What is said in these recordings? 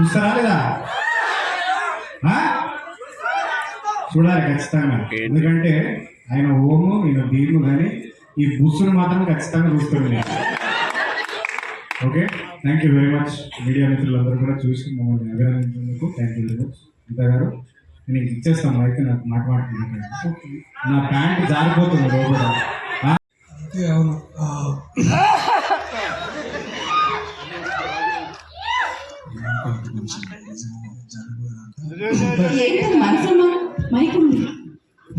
చూస్తారా లేదా? చూడాలి ఖచ్చితంగా. ఎందుకంటే ఆయన ఓము ఈయన భీము కానీ ఈ బుస్సును మాత్రం ఖచ్చితంగా చూస్తాను నేను. Okay? Thank you very much media మిత్రులందరూ కూడా చూసి మమ్మల్ని అభినందించినందుకు థ్యాంక్ యూ వెరీ మచ్ ఇంత గారు నేను ఇచ్చేస్తాను అయితే నాకు మాట మాట్లాడుతున్నాను నా ప్యాంట్ జారిపోతుంది లోపల. అవును ఆ, ఏంటది మనసులో మైక్ ఉంది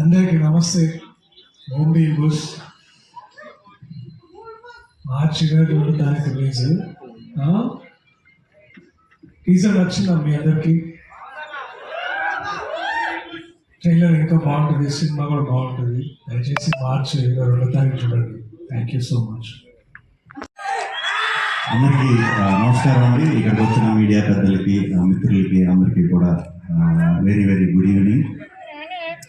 అందరికీ నమస్తే. ఓంబీ బుస్. మార్చి ఇరవై రెండు తారీఖు రిలీజ్. టీజర్ వచ్చిందా మీ అందరికి? ట్రైలర్ ఇంకా బాగుంటుంది సినిమా కూడా బాగుంటుంది. దయచేసి మార్చి ఇరవై రెండో తారీఖు చూడండి. థ్యాంక్ యూ సో మచ్ అందరికీ నమస్కారం అండి. ఇక్కడికి వచ్చిన మీడియా పెద్దలకి మిత్రులకి అందరికీ కూడా వెరీ వెరీ గుడ్ ఈవినింగ్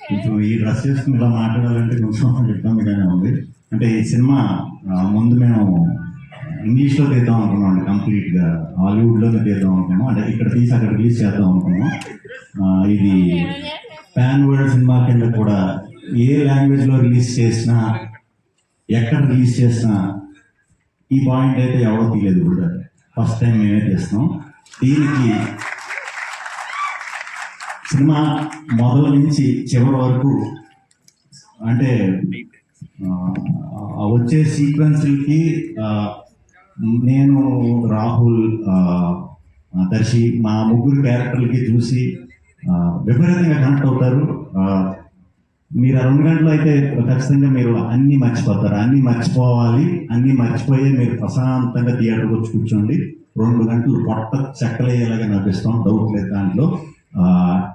కొంచెం ఈ డ్రెస్ చేసుకుని ఇలా మాట్లాడాలంటే కొంచెం ఇబ్బందిగానే ఉంది. అంటే ఈ సినిమా ముందు మేము ఇంగ్లీష్లో తీద్దాం అనుకున్నాం అండి కంప్లీట్గా. హాలీవుడ్లోనే తీద్దాం అనుకున్నాం. అంటే ఇక్కడ తీసి అక్కడ రిలీజ్ చేద్దాం అనుకున్నాం. ఇది ప్యాన్ వరల్డ్ సినిమా కింద కూడా ఏ లాంగ్వేజ్లో రిలీజ్ చేసినా ఎక్కడ రిలీజ్ చేసినా ఈ పాయింట్ అయితే ఎవరు తీయలేదు కూడా. ఫస్ట్ టైం మేమే తీస్తున్నాం. దీనికి సినిమా మొదలు నుంచి చివరి వరకు అంటే వచ్చే సీక్వెన్స్కి నేను రాహుల్ దర్శి మా ముగ్గురు క్యారెక్టర్లకి చూసి విపరీతంగా కనెక్ట్ అవుతారు. మీరు ఆ రెండు గంటలు అయితే ఖచ్చితంగా మీరు అన్ని మర్చిపోతారు. అన్ని మర్చిపోవాలి. అన్ని మర్చిపోయి మీరు ప్రశాంతంగా థియేటర్కి వచ్చి కూర్చోండి. రెండు గంటలు పొట్ట చెక్కలేలాగా నడిపిస్తాం డౌట్ లేదు దాంట్లో.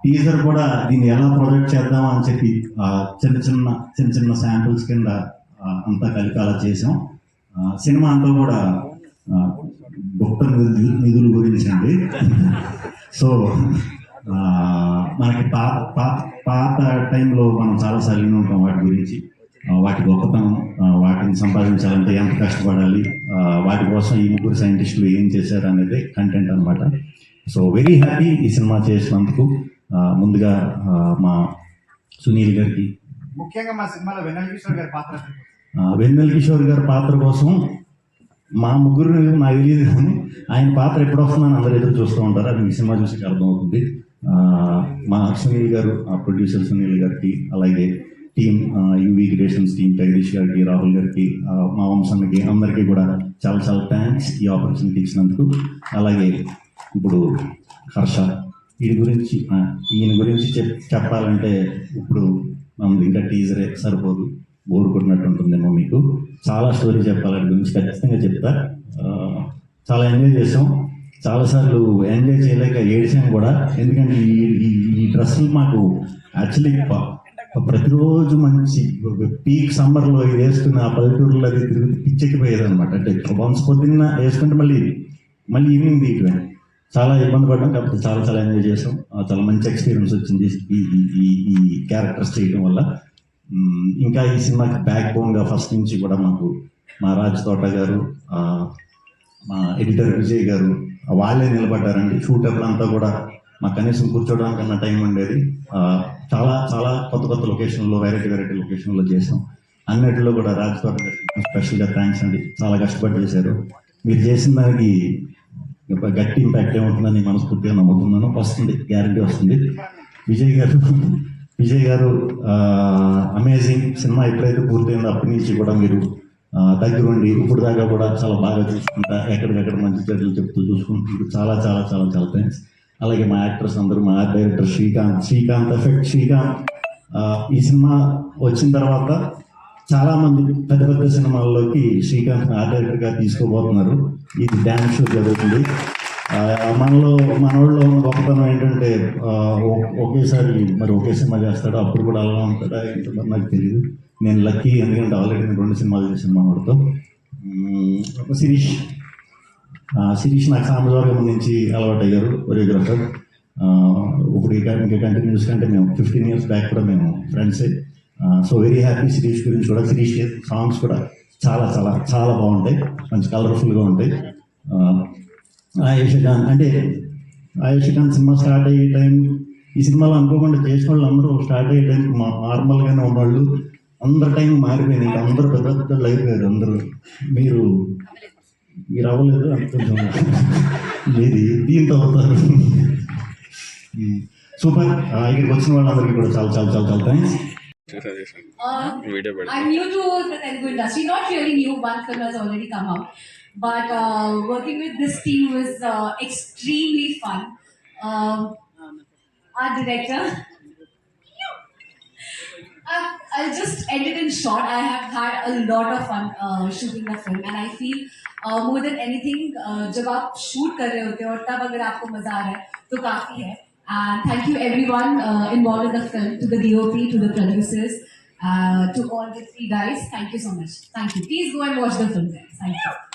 టీజర్ కూడా దీన్ని ఎలా ప్రొజెక్ట్ చేద్దాం అని చెప్పి చిన్న చిన్న చిన్న చిన్న శాంపిల్స్ కింద అంతా కలిపి అలా చేసాం సినిమా అంతా కూడా గుప్త నిధుల గురించి అండి సో మనకి పాత పాత పాత టైంలో మనం చాలాసార్లు విని ఉంటాం వాటి గురించి. వాటి గొప్పతనం వాటిని సంపాదించాలంటే ఎంత కష్టపడాలి వాటి కోసం ఈ ముగ్గురు సైంటిస్టులు ఏం చేశారు అనేది కంటెంట్ అనమాట సో వెరీ హ్యాపీ ఈ సినిమా చేసినందుకు. ముందుగా మా సునీల్ గారికి. ముఖ్యంగా మా సినిమాలో వెన్నెల కిషోర్ గారి పాత్ర వెన్నెల కిషోర్ గారి పాత్ర కోసం మా ముగ్గురు నాకు తెలియదు కానీ ఆయన పాత్ర ఎప్పుడు వస్తుందని అందరూ ఎదురు చూస్తూ ఉంటారు. అది మీ సినిమా చూసి అర్థమవుతుంది. ఆ, మా సునీల్ గారు ఆ ప్రొడ్యూసర్ సునీల్ గారికి అలాగే team UV creations team Jagadish గారికి రాహుల్ గారికి మా వంశానికి అందరికీ కూడా చాలా చాలా థ్యాంక్స్ ఈ ఆపర్చునిటీ ఇచ్చినందుకు. అలాగే ఇప్పుడు హర్ష వీడి గురించి ఈయన గురించి చెప్ చెప్పాలంటే ఇప్పుడు మనం ఇంకా టీజరే సరిపోదు బోర్ కొట్టినట్టు ఉంటుందేమో మీకు. చాలా స్టోరీ చెప్పాలని గురించి ఖచ్చితంగా చెప్తా. చాలా ఎంజాయ్ చేసాం చాలాసార్లు ఎంజాయ్ చేయలేక ఏడిసాం కూడా ఎందుకంటే ఈ డ్రెస్సులు మాకు యాక్చువల్లీ ప్రతిరోజు మంచి పీక్ సమ్మర్లో ఇది వేసుకుని ఆ పల్లెటూరులో అది తిరిగి పిచ్చెక్కిపోయేది అనమాట అంటే వన్స్ పొద్దున్న వేసుకుంటే మళ్ళీ మళ్ళీ ఈవినింగ్ తీయటమే చాలా ఇబ్బంది పడ్డాం కాబట్టి చాలా చాలా ఎంజాయ్ చేసాం చాలా మంచి ఎక్స్పీరియన్స్ వచ్చింది ఈ ఈ- ఈ క్యారెక్టర్స్ చేయడం వల్ల. ఇంకా ఈ సినిమాకి బ్యాక్ బోన్గా ఫస్ట్ నుంచి కూడా మాకు మా రాజ్ తోట గారు మా ఎడిటర్ విజయ్ గారు వాళ్ళే నిలబడ్డారండి. షూటర్లు అంతా కూడా మా కనీసం కూర్చోవడానికి అన్న టైం ఉండేది. చాలా చాలా కొత్త కొత్త లొకేషన్లో వెరైటీ వెరైటీ లొకేషన్లో చేసాం. అన్నిటిలో కూడా రాజ్ స్పెషల్గా థ్యాంక్స్ అండి. చాలా కష్టపడి చేశారు. మీరు చేసిన దానికి ఒక గట్టి ఇంపాక్ట్ ఏముంటుందని మనస్ఫూర్తిగా నమ్ముతున్నాను. వస్తుంది గ్యారంటీ వస్తుంది. విజయ్ గారు విజయ్ గారు అమేజింగ్ సినిమా ఎప్పుడైతే పూర్తయిందో అప్పటి నుంచి కూడా మీరు దగ్గరుండి ఇప్పుడు దాకా కూడా చాలా బాగా చూసుకుంటా ఎక్కడికక్కడ మంచి చర్యలు చెప్తూ చూసుకుంటున్నారు చాలా చాలా చాలా చాలా థ్యాంక్స్ అలాగే మా యాక్టర్స్ అందరూ మా డైరెక్టర్ శ్రీకాంత్ శ్రీకాంత్ ఎఫెక్ట్ శ్రీకాంత్. ఈ సినిమా వచ్చిన తర్వాత చాలా మంది పెద్ద పెద్ద సినిమాల్లోకి శ్రీకాంత్ ఆర్ట్ డైరెక్టర్గా తీసుకోబోతున్నారు. ఇది డ్యాన్స్ షో జరుగుతుంది. మనలో మనోళ్ళలో ఉన్న గొప్పతనం ఏంటంటే ఒకేసారి మరి ఒకే సినిమా చేస్తాడు అప్పుడు కూడా అలా ఉంటాడా ఏంటో నాకు తెలియదు నేను లక్కీ ఎందుకంటే ఆల్రెడీ నేను రెండు సినిమాలు చేసిన మనోడితో శిరీష్. శిరీష్ నాకు సామజవర్గం నుంచి అలవాటు అయ్యారు కొరియోగ్రాఫర్. ఇప్పుడు ఇక ఇంకా కంటిన్యూస్ అంటే మేము ఫిఫ్టీన్ ఇయర్స్ బ్యాక్ కూడా మేము ఫ్రెండ్సే సో వెరీ హ్యాపీ శిరీష్ గురించి కూడా శిరీష్ సాంగ్స్ కూడా చాలా చాలా చాలా బాగుంటాయి. మంచి కలర్ఫుల్గా ఉంటాయి. ఆయుషకాంత్ అంటే ఆయుష్ ఖాన్ సినిమా స్టార్ట్ అయ్యే టైం ఈ సినిమాలో అనుకోకుండా చేసిన వాళ్ళు అందరూ స్టార్ట్ అయ్యే టైం నార్మల్గానే ఉన్నవాళ్ళు. అందరి టైం మారిపోయింది ఇంకా అందరూ పెద్ద పెద్ద అయిపోయారు అందరూ. మీరు మీరు అవ్వలేదు అంత కొంచెం మీది దీంతో అవుతారు సూపర్ ఇక్కడికి వచ్చిన వాళ్ళందరికీ కూడా చాలా చాలా చాలా చాలా thanks Uh, I'm new to the Telugu industry. Not really new. One film has already come out, but uh, working with this team was uh, extremely fun. Um, our director. I- I'll just end it in short. I have had a lot of fun uh, shooting the film, and I feel uh, more than anything, uh, जब आप shoot कर रहे होते हो और तब अगर आपको मजा आ रहा है तो काफी है and thank you everyone uh, involved in the film to the DOP to the producers uh, to all the three guys thank you so much thank you please go and watch the film guys thank you